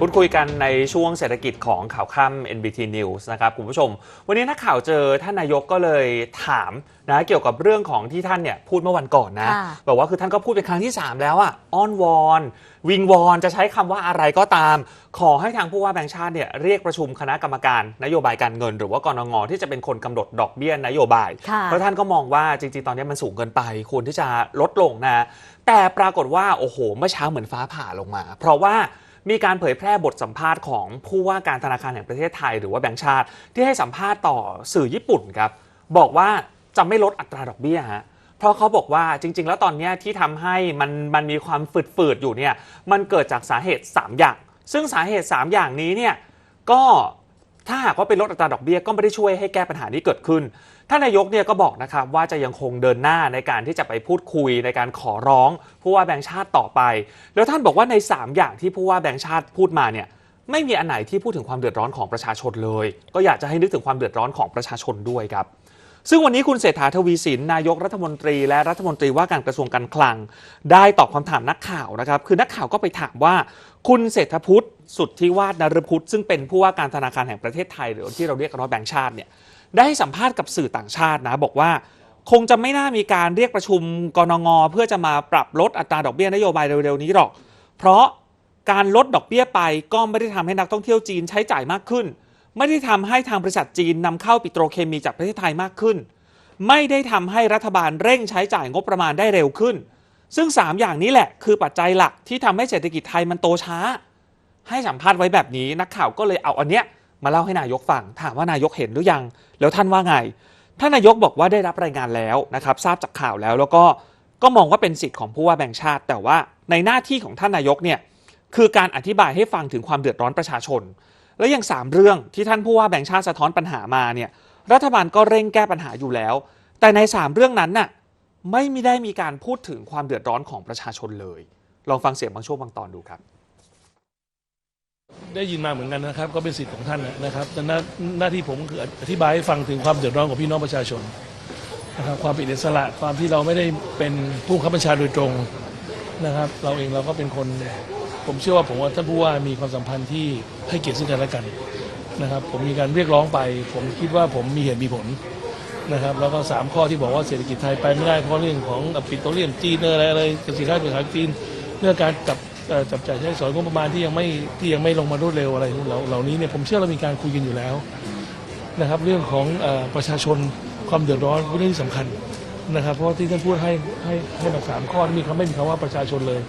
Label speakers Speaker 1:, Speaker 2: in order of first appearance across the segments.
Speaker 1: พูดคุยกันในช่วงเศรษฐกิจของข่าวค่ำ NBT News นะครับคุณผู้ชม วันนี้นักข่าวเจอท่านนายกก็เลยถามนะเกี่ยวกับเรื่องของที่ท่านเนี่ยพูดเมื่อวันก่อนนะ
Speaker 2: ค่ะ
Speaker 1: บอกว่าคือท่านก็พูดเป็นครั้งที่ 3 แล้วอะอ้อนวอน วิงวอนจะใช้คำว่าอะไรก็ตาม ขอให้ทางผู้ว่าแบงค์ชาติเนี่ยเรียกประชุมคณะกรรมการนโยบายการเงิน หรือว่ากรงงที่จะเป็นคนกำหนดดอกเบี้ยนโยบาย
Speaker 2: ค่ะ
Speaker 1: เพราะท่านก็มองว่าจริงๆ ตอนนี้มันสูงเกินไปควรที่จะลดลงนะ แต่ปรากฏว่าโอ้โหเมื่อเช้าเหมือนฟ้าผ่าลงมา เพราะว่า มีการเผยแพร่บทสัมภาษณ์ของผู้ว่าการธนาคารแห่งประเทศไทย หรือว่าแบงก์ชาติ ที่ให้สัมภาษณ์ต่อสื่อญี่ปุ่นครับบอกว่าจะไม่ลดอัตราดอกเบี้ยฮะเพราะเขาบอกว่าจริง ๆ แล้วตอนนี้ที่ทำให้มันมันมีความฝืดๆอยู่เนี่ยมันเกิดจากสาเหตุ 3 อย่าง ซึ่งสาเหตุ 3 อย่างนี้เนี่ยก็ ถ้าหากว่าเป็นลดอัตราดอกเบี้ยก็ไม่ได้ช่วยให้แก้ปัญหานี้เกิดขึ้นท่านนายกเนี่ยก็บอกนะครับว่าจะยังคงเดินหน้าในการที่จะไปพูดคุยในการขอร้องผู้ว่าแบงค์ชาติต่อไป แล้วท่านบอกว่าใน 3 อย่างที่ผู้ว่าแบงค์ชาติพูดมาเนี่ยไม่มีอันไหนที่พูดถึงความเดือดร้อนของประชาชนเลย ก็อยากจะให้นึกถึงความเดือดร้อนของประชาชนด้วยครับซึ่งวันนี้คุณเศรษฐาทวีสินนายกรัฐมนตรี และรัฐมนตรีว่าการกระทรวงการคลัง ได้ตอบคำถามนักข่าวนะครับ คือนักข่าวก็ไปถามว่า คุณเศรษฐพุทธ สุดทธิวาฒนรพุทธซึ่งเป็นผู้ว่าการธนาคารแห่งประเทศไทย หรือที่เราเรียกกันว่าแบงก์ชาติเนี่ยได้ให้สัมภาษณ์กับสื่อต่างชาตินะบอกว่าคงจะไม่น่ามีการเรียกประชุมกรงงเพื่อจะมาปรับลดอัตราดอกเบี้ยนโยบายเร็วๆนี้หรอก เพราะการลดดอกเบี้ยไปก็ไม่ได้ทำให้นักท่องเที่ยวจีนใช้จ่ายมากขึ้น ไม่ได้ทำให้ทางบริษัทจีนนำเข้าปิโตรเคมีจากประเทศไทยมากขึ้น ไม่ได้ทำให้รัฐบาลเร่งใช้จ่ายงบประมาณได้เร็วขึ้น ซึ่ง 3 อย่างนี้แหละ คือปัจจัยหลักที่ทำให้เศรษฐกิจไทยมันโตช้า ให้สัมภาษณ์ไว้แบบนี้ นักข่าวก็เลยเอาอันเนี้ยมาเล่าให้นายกฟังถามว่านายกเห็นหรือยัง แล้วท่านว่าไงท่านนายกบอกว่าได้รับรายงานแล้วนะครับทราบจากข่าวแล้วแล้วก็ก็มองว่าเป็นสิทธิ์ของผู้ว่าแบ่งชาติ แต่ว่าในหน้าที่ของท่านนายกเนี่ยคือการอธิบายให้ฟังถึงความเดือดร้อนประชาชน และย่าง3 เรื่องที่ท่านผู้ว่าแบ่งชาติสะท้อนปัญหามาเนี่ยรัฐบาลก็เร่งแก้ปัญหาอยู่แล้ว แต่ใน 3 เรื่องนั้นน่ะไม่มีได้มีการพูดถึงความเดือดร้อนของประชาชนเลย ลองฟังเสียงบางช่วงบางตอนดูครับ
Speaker 3: ได้ยินมาเหมือนกันนะครับ ก็เป็นสิทธิ์ของท่านนะครับแต่หน้าหน้าที่ผมคืออธิบายให้ฟังถึงความเดือดร้อนของพี่น้องประชาชนนะครับความป็นอิสระความที่เราไม่ได้เป็นผู้ขับบัญชาโดยตรงนะครับ เราเองเราก็เป็นคน ผมเชื่อว่าผมว่าท่านผู้ว่ามีความสัมพันธ์ที่ให้เกียรติซึ่งกันและกันนะครับ ผมมีการเรียกร้องไป ผมคิดว่าผมมีเหตุมีผลนะครับ แล้วก็สามข้อที่บอกว่าเศรษฐกิจไทยไปไม่ได้เพราะเรื่องของปิโตรเลียมจีนอะไรอะไรกสินค้าเกิดขายจีนเรื่องการจับ จับจ่ายใช้สอยงบประมาณที่ยังไม่ที่ยังไม่ลงมารวดเร็วอะไรเหล่าเหล่านี้เนี่ยผมเชื่อเรามีการคุยกันอยู่แล้วนะครับ เรื่องของอประชาชนความเดือดร้อนเป็นเรื่องที่สำคัญนะครับ เพราะที่ท่านพูดให้ให้ให้มาสามข้อนี่มีคำไม่มีคำว่าประชาชนเลย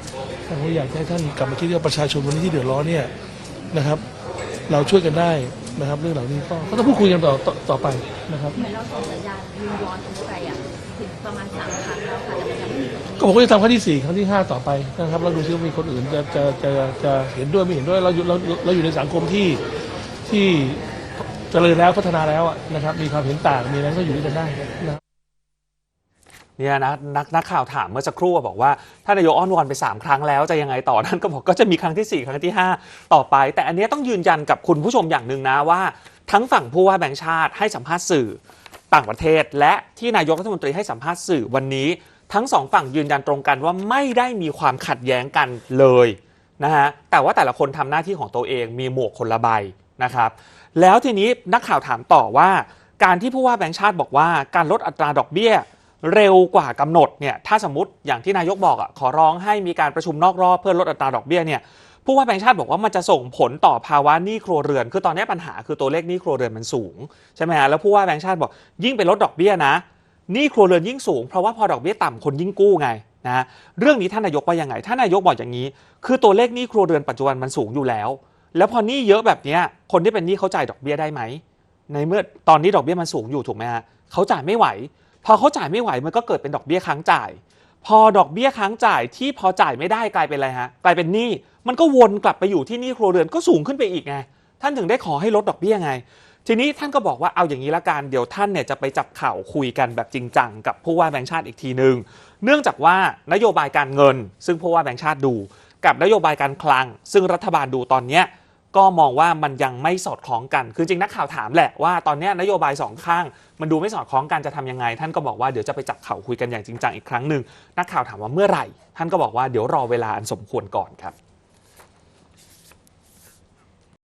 Speaker 3: แต่ผมอยากให้ท่านกลับมาคิดว่าประชาชนวันนี้ที่เดือดร้อนเนี่ยนะครับ เราช่วยกันได้นะครับ เรื่องเหล่านี้ก็ก็ต้องพูดคุยกันต่อต่อตอไปนะครับ
Speaker 4: เหมือนเราส่งสัญญาณวิงวอนไปอะถึงประมาณสามครั้งแล้วค่ะ ผ
Speaker 3: มก็จะทำครั้งที่สี่ครั้งที่ห้าต่อไปนะครับแล้วดูซิว่ามีคนอื่นจะจะจะจะเห็นด้วยไม่เห็นด้วยเราอยู่เราเราอยู่ในสังคมที่ที่เจริญแล้วพัฒนาแล้วอะนะครับ มีความเห็นต่างมีอะไรก็อยู่ด้วยกันได้นะ
Speaker 1: เนี่ยนะนักนักข่าวถามเมื่อสักครู่อะบอกว่าท่านนายกอ้อนวอนไป 3 ครั้งแล้วจะยังไงต่อท่านก็บอกก็จะมีครั้งทีสี่ 4 ครั้งที่ 5 ต่อไป แต่อันเนี้ยต้องยืนยันกับคุณผู้ชมอย่างหนึ่งนะว่า ทั้งฝั่งผู้ว่าแบงค์ชาติให้สัมภาษณ์สื่อต่างประเทศ และที่นายกรัฐมนตรีให้สัมภาษณ์สื่อวันนี้ ทั้งสองฝั่งยืนยันตรงกันว่าไม่ได้มีความขัดแย้งกันเลยนะฮะแต่ว่าแต่ละคนทำหน้าที่ของตัวเองมีหมวกคนละใบนะครับ แล้วทีนี้นักข่าวถามต่อว่า การที่ผู้ว่าแบงค์ชาติบอกว่าการลดอัตราดอกเบี้ยเร็วกว่ากำหนดเนี่ยถ้าสมมติอย่างที่นายกบอกอะขอร้องให้มีการประชุมนอกรอบเพื่อลดอัตราดอกเบี้ยเนี่ยผู้ว่าแบงค์ชาติบอกว่ามันจะส่งผลต่อภาวะหนี้ครัวเรือน คือตอนนี้ปัญหาคือตัวเลขหนี้ครัวเรือนมันสูงใช่ไหมฮะแล้วผู้ว่าแบงค์ชาติบอกยิ่งไปลดดอกเบี้ยนะ หนี้ครัวเรือนยิ่งสูงเพราะว่าพอดอกเบี้ยต่ำคนยิ่งกู้ไงนะเรื่องนี้ท่านนายกว่ายังไงท่านนายกบอกอย่างนี้ คือตัวเลขหนี้ครัวเรือนปัจจุบันมันสูงอยู่แล้ว แล้วพอหนี้เยอะแบบนี้คนที่เป็นหนี้เขาจ่ายดอกเบี้ยได้ไหมในเมื่อตอนนี้ดอกเบี้ยมันสูงอยู่ถูกไหมฮะเขาจ่ายไม่ไหว พอเขาจ่ายไม่ไหวมันก็เกิดเป็นดอกเบี้ยค้างจ่าย พอดอกเบี้ยค้างจ่ายที่พอจ่ายไม่ได้กลายเป็นอะไรฮะกลายเป็นหนี้มันก็วนกลับไปอยู่ที่หนี้ครัวเรือนก็สูงขึ้นไปอีกไงท่านถึงได้ขอให้ลดดอกเบี้ยไง ทีนี้ท่านก็บอกว่าเอาอย่างนี้ละกันเดี๋ยวท่านเนี่ยจะไปจับเข่าคุยกันแบบจริงจังกับผู้ว่าแบงค์ชาติอีกทีหนึ่งเนื่องจากว่านโยบายการเงิน ซึ่งผู้ว่าแบงค์ชาติดู กับนโยบายการคลัง ซึ่งรัฐบาลดูตอนเนี้ยก็มองว่ามันยังไม่สอดคล้องกัน คือจริงนักข่าวถามแหละว่าตอนนี้นโยบายสองข้าง มันดูไม่สอดคล้องกันจะทำยังไง ท่านก็บอกว่าเดี๋ยวจะไปจับเข่าคุยกันอย่างจริงจังอีกครั้งหนึ่งนักข่าวถามว่าเมื่อไหร่ ท่านก็บอกว่าเดี๋ยวรอเวลาอันสมควรก่อนครับ